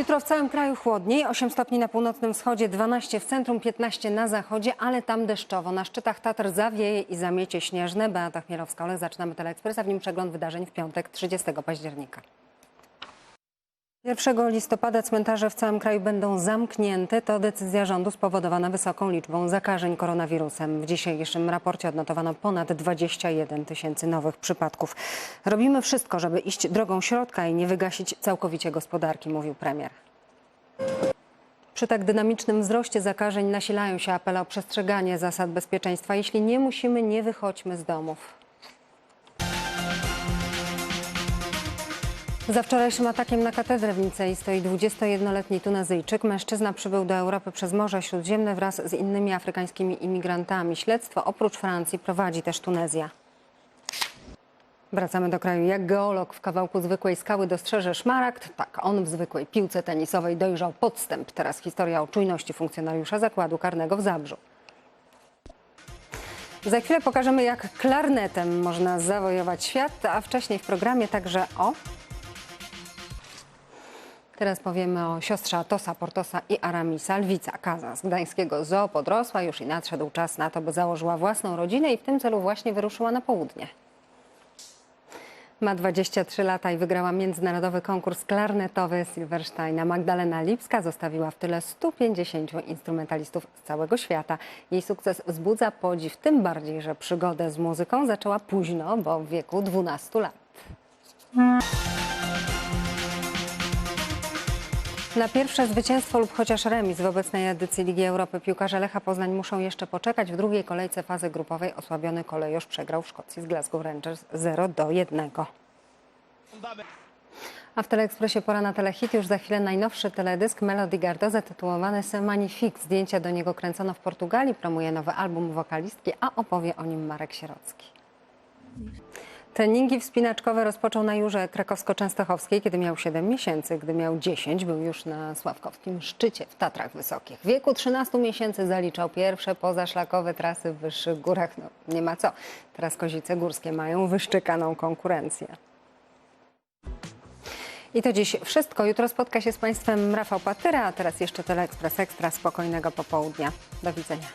Jutro w całym kraju chłodniej, 8 stopni na północnym wschodzie, 12 w centrum, 15 na zachodzie, ale tam deszczowo. Na szczytach Tatr zawieje i zamiecie śnieżne. Beata Chmielowska, ale zaczynamy Teleekspres, a w nim przegląd wydarzeń w piątek 30 października. 1 listopada cmentarze w całym kraju będą zamknięte. To decyzja rządu spowodowana wysoką liczbą zakażeń koronawirusem. W dzisiejszym raporcie odnotowano ponad 21 tysięcy nowych przypadków. Robimy wszystko, żeby iść drogą środka i nie wygasić całkowicie gospodarki, mówił premier. Przy tak dynamicznym wzroście zakażeń nasilają się apele o przestrzeganie zasad bezpieczeństwa. Jeśli nie musimy, nie wychodźmy z domów. Za wczorajszym atakiem na katedrę w Nicei stoi 21-letni Tunezyjczyk. Mężczyzna przybył do Europy przez Morze Śródziemne wraz z innymi afrykańskimi imigrantami. Śledztwo oprócz Francji prowadzi też Tunezja. Wracamy do kraju. Jak geolog w kawałku zwykłej skały dostrzeże szmaragd, tak on w zwykłej piłce tenisowej dojrzał podstęp. Teraz historia o czujności funkcjonariusza zakładu karnego w Zabrzu. Za chwilę pokażemy, jak klarnetem można zawojować świat, a wcześniej w programie także o Teraz powiemy o siostrze Atosa, Portosa i Aramisa. Lwica Kaza z gdańskiego zoo podrosła już i nadszedł czas na to, by założyła własną rodzinę i w tym celu właśnie wyruszyła na południe. Ma 23 lata i wygrała międzynarodowy konkurs klarnetowy Silversteina. Magdalena Lipska zostawiła w tyle 150 instrumentalistów z całego świata. Jej sukces wzbudza podziw, tym bardziej, że przygodę z muzyką zaczęła późno, bo w wieku 12 lat. Na pierwsze zwycięstwo lub chociaż remis w obecnej edycji Ligi Europy piłkarze Lecha Poznań muszą jeszcze poczekać. W drugiej kolejce fazy grupowej osłabiony kolejorz przegrał w Szkocji z Glasgow Rangers 0 do 1. A w Teleekspresie pora na telehit. Już za chwilę najnowszy teledysk Melody Gardot zatytułowany Se Magnifique. Zdjęcia do niego kręcono w Portugalii, promuje nowy album wokalistki, a opowie o nim Marek Sierocki. Treningi wspinaczkowe rozpoczął na Jurze Krakowsko-Częstochowskiej, kiedy miał 7 miesięcy. Gdy miał 10, był już na Sławkowskim szczycie w Tatrach Wysokich. W wieku 13 miesięcy zaliczał pierwsze pozaszlakowe trasy w wyższych górach. No, nie ma co. Teraz kozice górskie mają wyszczykaną konkurencję. I to dziś wszystko. Jutro spotka się z Państwem Rafał Patyra, a teraz jeszcze Teleekspres Ekstra. Spokojnego popołudnia. Do widzenia.